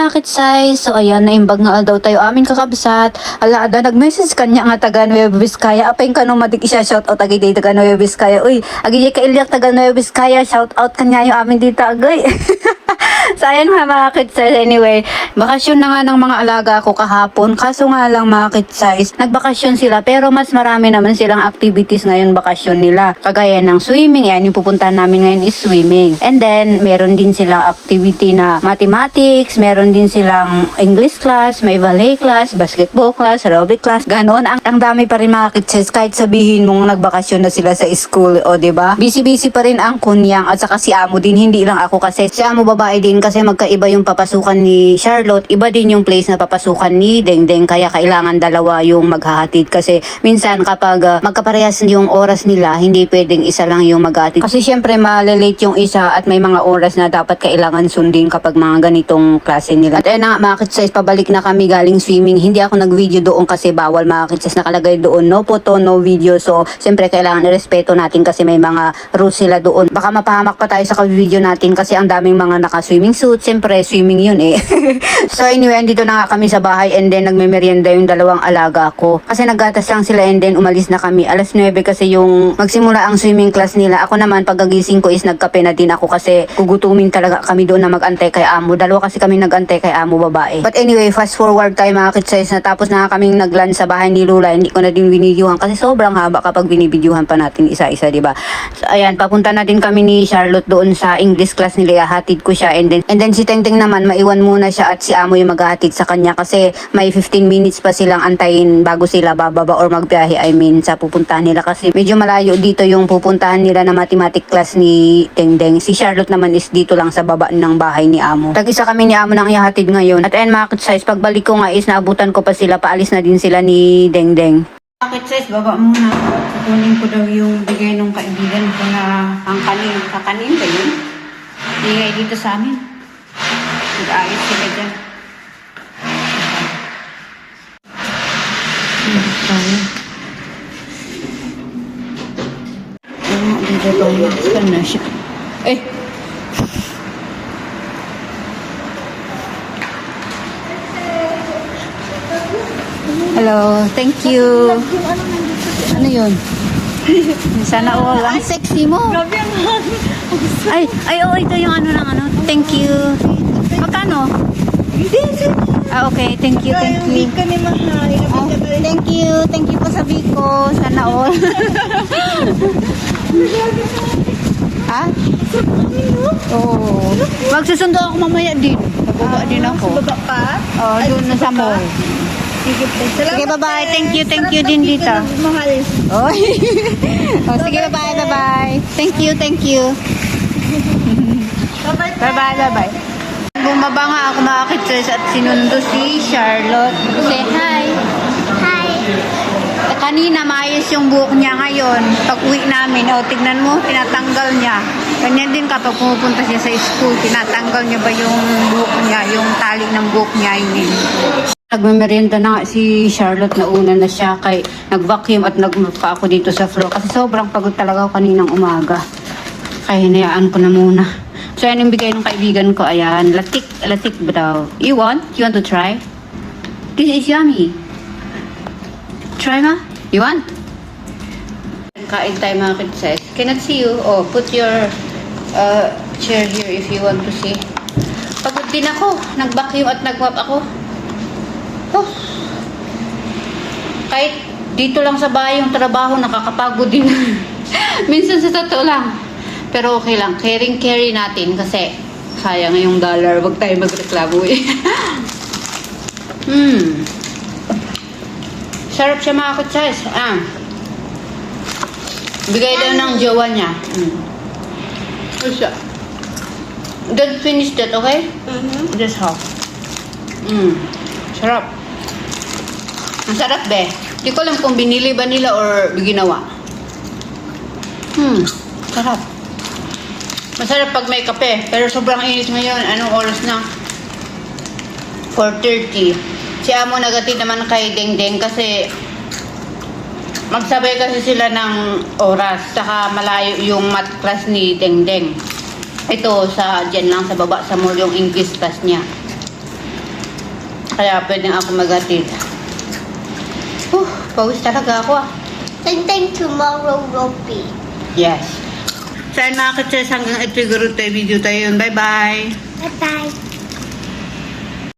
mga kitsay. So ayan, naimbag nga daw tayo amin kakabsat. Ala, ada nag-message kanya nga taga Nueva Vizcaya. Apay ka madig isya shout out agay day taga Nueva Vizcaya. Uy, agay ka ilyak taga Nueva Vizcaya. Shout out kanya yung amin dito agay. so ayan mga kitsay. Anyway, bakasyon na nga ng mga alaga ko kahapon. Kaso nga lang mga kitsay, nagbakasyon sila pero mas marami naman silang activities ngayon bakasyon nila. Kagaya ng swimming, yan yung pupuntahan namin ngayon is swimming. And then, meron din silang activity na mathematics, meron din silang English class, may ballet class, basketball class, aerobic class, ganon. Ang, ang dami pa rin mga kitses, kahit sabihin mong nagbakasyon na sila sa school, o ba? Busy-busy pa rin ang kunyang at saka si Amo din, hindi lang ako kasi si Amo babae din kasi magkaiba yung papasukan ni Charlotte, iba din yung place na papasukan ni Dengdeng kaya kailangan dalawa yung maghahatid kasi minsan kapag ah, magkaparehas yung oras nila, hindi pwedeng isa lang yung maghahatid. Kasi syempre malilate yung isa at may mga oras na dapat kailangan sundin kapag mga ganitong klase nila. At ayun na nga mga kitsize, pabalik na kami galing swimming. Hindi ako nag-video doon kasi bawal mga kitsize nakalagay doon. No photo, no video. So, syempre kailangan irespeto natin kasi may mga rules sila doon. Baka mapahamak pa tayo sa video natin kasi ang daming mga naka-swimming suit. Syempre, swimming yun eh. so anyway, andito na nga kami sa bahay and then nagme-merienda yung dalawang alaga ko. Kasi naggatas lang sila and then umalis na kami. Alas 9 kasi yung magsimula ang swimming class nila. Ako naman pagkagising ko is nagkape na din ako kasi gugutumin talaga kami doon na mag-antay kay amo. Dalawa kasi kami nag-antay kay amo babae. But anyway, fast forward tayo mga kitsize na tapos na kaming nag-lunch sa bahay ni Lula. Hindi ko na din binidyohan kasi sobrang haba kapag binibidyohan pa natin isa-isa, di ba? So, ayan, papunta na din kami ni Charlotte doon sa English class nila. Hatid ko siya and then, and then si Tengteng naman, maiwan muna siya at si amo yung maghahatid sa kanya kasi may 15 minutes pa silang antayin bago sila bababa or magbiyahe, I mean, sa pupuntahan nila kasi medyo malayo dito yung pupuntahan nila na mathematic class ni Tengdeng. Si Charlotte naman is dito lang sa baba ng bahay ni Amo. Tag-isa kami ni Amo nang ihatid ngayon. At ayun mga size, pagbalik ko nga is naabutan ko pa sila, paalis na din sila ni Dengdeng. Bakit size, baba muna. Kukunin ko daw yung bigay ng kaibigan ko na ang kanin. Kakanin ba yun? Bigay dito sa amin. Mag-ayos sila dyan. Ah. Saan na siya? Eh! Hello, thank you. Ano yun? Sana all. Ang sexy mo. Grabe ang hangin. Ay, ay, oh, ito yung ano ng ano. Thank you. Magkano? Ah, okay. Thank you, thank you. week kami mahal. Oh, thank you. Thank you po sa Biko. Sana all. ha? Oo. Magsusundo ako mamaya din. Bababa din ako. Sa baba pa? Oh, Ay, doon na sa mall. Sige Sige, bye-bye. Thank you, thank you din dito. Mahal. Oy. oh, sige, bye-bye, bye-bye. Thank you, thank you. Bye-bye, bye-bye. Bumaba nga ako mga kitres at sinundo si Charlotte. Say hi. Hi. Eh, Kanina maayos yung buhok niya ngayon. Pag uwi namin, oh, tignan mo, tinatanggal niya. Ganyan din kapag pumupunta siya sa school, tinatanggal niya ba yung buhok niya, yung tali ng buhok niya, yun. Nagmamerienda na si Charlotte na una na siya kay nag-vacuum at pa ako dito sa floor kasi sobrang pagod talaga ako kaninang umaga. Kaya hinayaan ko na muna. So yan yung bigay ng kaibigan ko. Ayan, latik, latik ba daw? You want? You want to try? This is yummy. Try ma? You want? Kain tayo mga kids. Cannot see you. Oh, put your uh, chair here if you want to see. Pagod din ako. Nag-vacuum at nag-mop ako. Oh. Kahit dito lang sa bahay yung trabaho, nakakapagod din. Minsan sa totoo lang. Pero okay lang. Caring carry natin kasi sayang yung dollar. Huwag tayo magreklamo eh. hmm. Sarap siya mga kutsas. Ah. Bigay daw ng jowa niya. Hmm. Ano siya? Don't finish that, okay? Mhm. Just half. Mm. Sarap. Ang sarap, be. Hindi ko alam kung binili ba nila or ginawa. Hmm. Sarap. Masarap pag may kape. Pero sobrang init ngayon. Anong oras na? 4.30. Si Amo nagatid naman kay Dengdeng kasi magsabay kasi sila ng oras. Saka malayo yung math class ni Dengdeng. Ito sa dyan lang sa baba sa mall yung English class niya. kaya pwedeng ako maghatid. Uh, pawis talaga ako ah. Sometime tomorrow will be. Yes. So, ayun mga katsas, hanggang ito siguro video tayo yun. Bye-bye! Bye-bye.